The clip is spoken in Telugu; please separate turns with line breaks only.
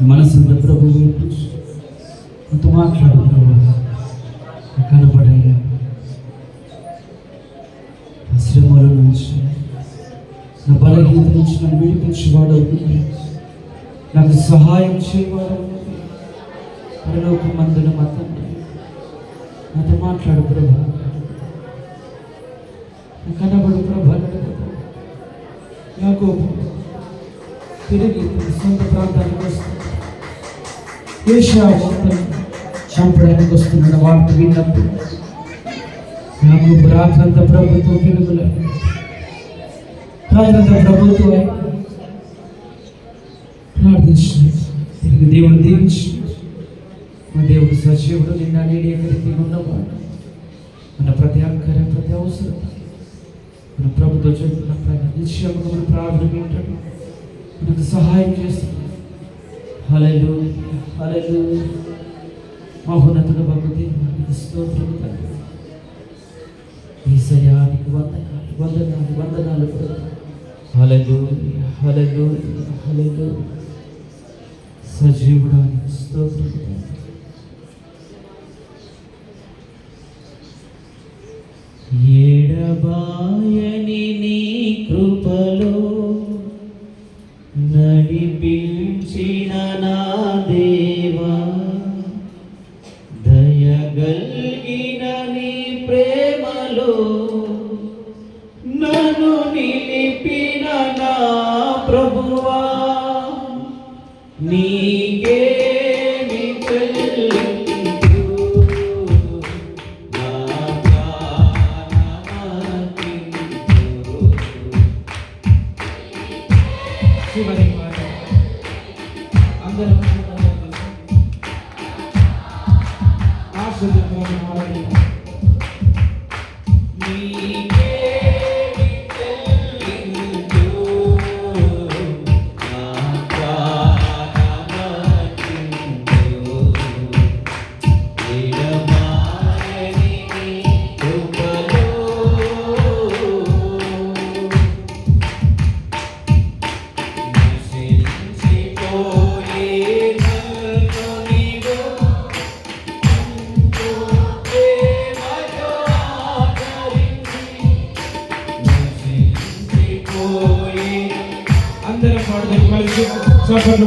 మనసు ప్రభు అంత మాట్లాడు ప్రభు. కనపడయ్యా శ్రమల నుంచి నా బలహీనత నుంచి నన్ను విడిపించేవాడు నాకు సహాయం చేయవాడు పరలోక మందున మతం నాతో మాట్లాడు ప్రభా. కనబడు ప్రభా. యాకోబు తిరిగి తన సొంత ప్రాంతానికి వస్తాడు ఏషియా చంపడానికి వస్తున్నాడు వార్త విన్నప్పుడు నాకు రాత్రంత ప్రభుత్వం వెలుగుల రాత్రంత ప్రభుత్వం ప్రార్థించిన తిరిగి దేవుడు దీవించి మా దేవుడు సజీవుడు నిన్న నేడి ఎక్కడికి ఉన్నవాడు మన ప్రతి అక్కర ప్రతి అవసరం మన ప్రభుత్వ చెప్తున్న ప్రతి నిశ్చయముగా మన ప్రార్థన వింటాడు మనకు సహాయం చేస్తుంది హలలు హలలు మహోన్నతుడు భక్తి స్తోత్రము తండ్రి ఈసయానికి వందనాలు వందనాలు వందనాలు హలలు హలలు హలలు సజీవుడానికి స్తోత్రము తండ్రి. ఎడబాయని ప్రేమలో నన్ను నిలిపిన నా ప్రభువా నీకే చివరి మాట అందరం పాడదాం. కలిసి చప్పట్లు